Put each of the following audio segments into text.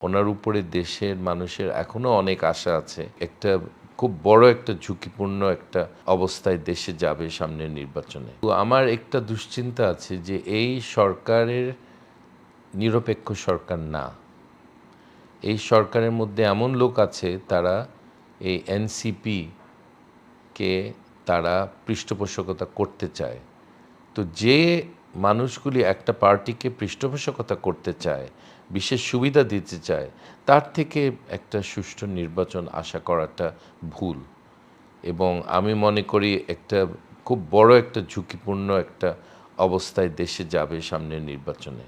ওনার উপরে দেশের মানুষের এখনও অনেক আশা আছে। একটা খুব বড় একটা ঝুঁকিপূর্ণ একটা অবস্থায় দেশে যাবে সামনের নির্বাচনে। তো আমার একটা দুশ্চিন্তা আছে যে এই সরকারের নিরপেক্ষ সরকার না। এই সরকারের মধ্যে এমন লোক আছে তারা এই এনসিপি কে তারা পৃষ্ঠপোষকতা করতে চায়। তো যে মানুষগুলি একটা পার্টিকে পৃষ্ঠপোষকতা করতে চায় বিশেষ সুবিধা দিতে চায় তার থেকে একটা সুষ্ঠু নির্বাচন আশা করাটা ভুল। এবং আমি মনে করি একটা খুব বড় একটা ঝুঁকিপূর্ণ একটা অবস্থায় দেশে যাবে সামনের নির্বাচনে।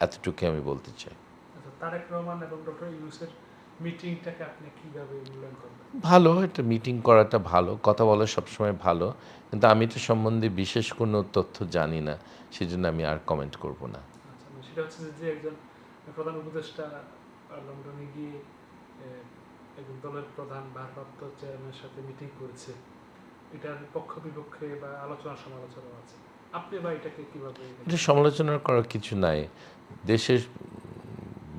এতটুকু আমি বলতে চাই। আচ্ছা, তারেক রহমান এবং ডক্টর ইউনুসের মিটিংটাকে আপনি কীভাবে মূল্যায়ন করবেন? ভালো একটা মিটিং করাটা ভালো কথা বলা সবসময় ভালো কিন্তু আমি তো সম্বন্ধে বিশেষ কোনো তথ্য জানি না সেজন্য আমি আর কমেন্ট করব না। আচ্ছা সেটা হচ্ছে যে একজন প্রধান উপদেষ্টা লন্ডনে গিয়ে একজন দলের প্রধান ভারপ্রাপ্ত চেয়ারম্যানের সাথে মিটিং করেছে। এটার পক্ষ বিপক্ষে বা আলোচনা সমালোচনা আছে। আপনি বা এটাকে কীভাবে সমালোচনা করার কিছু নাই। দেশের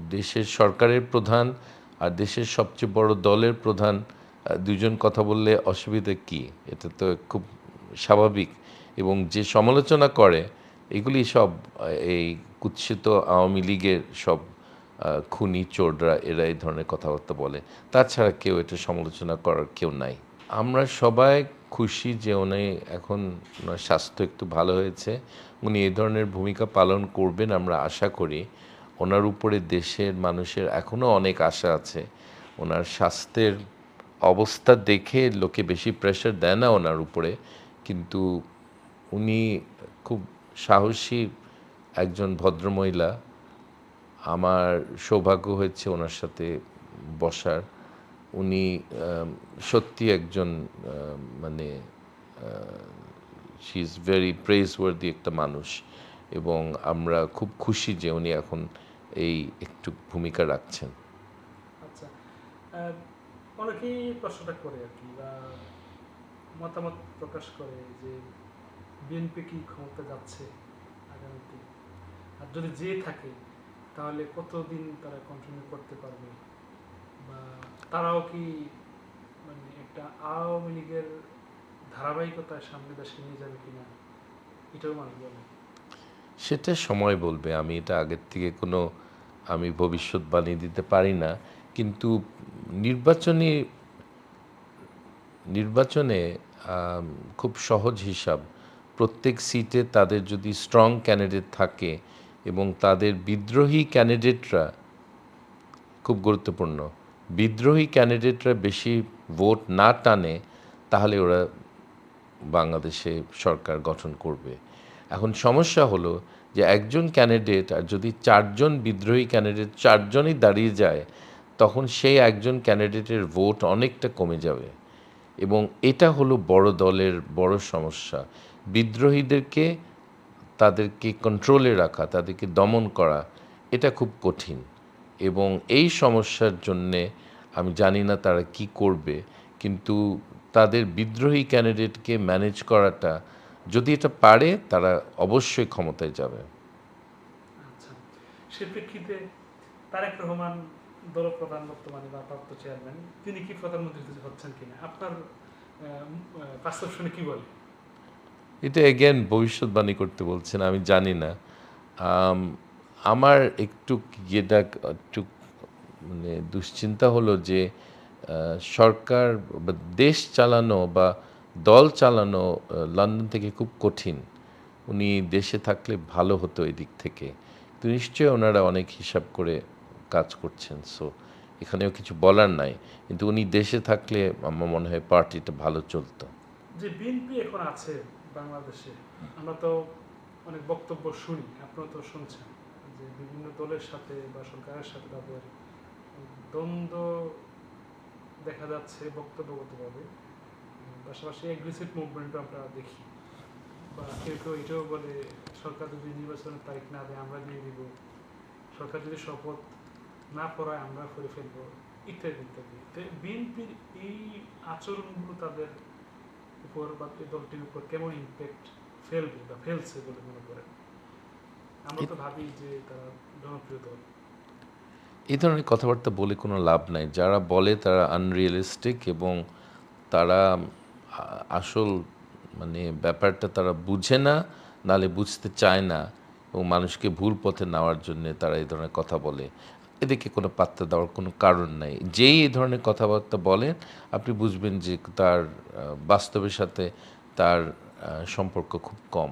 দেশের সরকারের প্রধান আর দেশের সবচেয়ে বড় দলের প্রধান দুজন কথা বললে অসুবিধা কি? এটা তো খুব স্বাভাবিক। এবং যে সমালোচনা করে এগুলি সব এই কুৎসিত আওয়ামী লীগের সব খুনি চোররা এরা এই ধরনের কথাবার্তা বলে। তাছাড়া কেউ এটা সমালোচনা করার কেউ নাই। আমরা সবাই খুশি যে উনি এখন ওনার স্বাস্থ্য একটু ভালো হয়েছে। উনি এই ধরনের ভূমিকা পালন করবেন আমরা আশা করি। ওনার উপরে দেশের মানুষের এখনও অনেক আশা আছে। ওনার স্বাস্থ্যের অবস্থা দেখে লোকে বেশি প্রেশার দেয় না ওনার উপরে। কিন্তু উনি খুব সাহসী একজন ভদ্রমহিলা আমার সৌভাগ্য হয়েছে ওনার সাথে বসার। উনি সত্যি একজন মানে শি ইজ ভেরি প্রেজওয়ার্দি একটা মানুষ এবং আমরা খুব খুশি যে উনি এখন এই একটু ভূমিকা রাখছেন। আচ্ছা অনেকেই প্রশ্নটা করে আর কি বা মতামত প্রকাশ করে যে বিএনপি কি ক্ষমতা যাচ্ছে আগামীতে? আর যদি যে থাকে, তাহলে কতদিন তারা কন্টিনিউ করতে পারবে? বা তারাও কি মানে একটা আওয়ামী লীগের ধারাবাহিকতার সামনে দেশে নিয়ে যাবে কিনা? এটাও মানুষ বলে। সেটা সময় বলবে। আমি এটা আগের থেকে কোনো, আমি ভবিষ্যৎবাণী দিতে পারি না। কিন্তু নির্বাচনী, নির্বাচনে খুব সহজ হিসাব প্রত্যেক সিটে তাদের যদি স্ট্রং ক্যান্ডিডেট থাকে এবং তাদের বিদ্রোহী ক্যান্ডিডেটরা খুব গুরুত্বপূর্ণ, বিদ্রোহী ক্যান্ডিডেটরা বেশি ভোট না টানে, তাহলে ওরা বাংলাদেশে সরকার গঠন করবে। এখন সমস্যা হলো যে একজন ক্যান্ডিডেট আর যদি চারজন বিদ্রোহী ক্যান্ডিডেট চারজনই দাঁড়িয়ে যায়, তখন সেই একজন ক্যান্ডিডেটের ভোট অনেকটা কমে যাবে। এবং এটা হলো বড় দলের বড় সমস্যা। বিদ্রোহীদেরকে তাদেরকে কন্ট্রোলে রাখা, তাদেরকে দমন করা, এটা খুব কঠিন। এবং এই সমস্যার জন্যে আমি জানি না তারা কি করবে, কিন্তু তাদের বিদ্রোহী ক্যান্ডিডেটকে ম্যানেজ করাটা, যদি এটা পারে, তারা অবশ্যই ক্ষমতায় যাবে। আচ্ছা তিনি কি প্রধানমন্ত্রী হচ্ছেন কিনা? আপনার কি বলে? এটা এগেন ভবিষ্যৎবাণী করতে বলছেন, আমি জানি না। আমার একটু যেটা একটু মানে দুশ্চিন্তা হলো যে সরকার দেশ চালানো বা দল চালানো লন্ডন থেকে খুব কঠিন। উনি দেশে থাকলে ভালো হতো এদিক থেকে। তো নিশ্চয়ই ওনারা অনেক হিসাব করে কাজ করছেন সো এখানেও কিছু বলার নাই। কিন্তু উনি দেশে থাকলে আমার মনে হয় পার্টিটা ভালো চলতো। যে বিএনপি এখন আছে বাংলাদেশে। আমরা তো অনেক বক্তব্য শুনি আপনারা তো শুনছেন যে বিভিন্ন দলের সাথে বা সরকারের সাথে তাদের দ্বন্দ্ব দেখা যাচ্ছে বক্তব্যগতভাবে। পাশাপাশি এগ্রেসিভ মুভমেন্টও আমরা দেখি। বা কেউ কেউ এটাও বলে, সরকার যদি নির্বাচনের তারিখ না দেয় আমরা দিয়ে দিব। সরকার যদি শপথ না পড়ায় আমরা করে ফেলব, ইত্যাদি ইত্যাদি। বিএনপির এই আচরণগুলো তাদের উপর বা এই দলটির উপর কেমন ইম্প্যাক্ট ফেলবে বা ফেলছে বলে মনে করেন? আমরা তো ভাবি যে তারা জনপ্রিয় দল। এই ধরনের কথাবার্তা বলে কোনো লাভ নাই। যারা বলে তারা আনরিয়েলিস্টিক এবং তারা আসল মানে ব্যাপারটা তারা বুঝে না নালে বুঝতে চায় না এবং মানুষকে ভুল পথে নেওয়ার জন্য তারা এই ধরনের কথা বলে। এদিকে কোনো পাত্র দেওয়ার কোনো কারণ নাই। যেই এই ধরনের কথাবার্তা বলেন, আপনি বুঝবেন যে তার বাস্তবের সাথে তার সম্পর্ক খুব কম।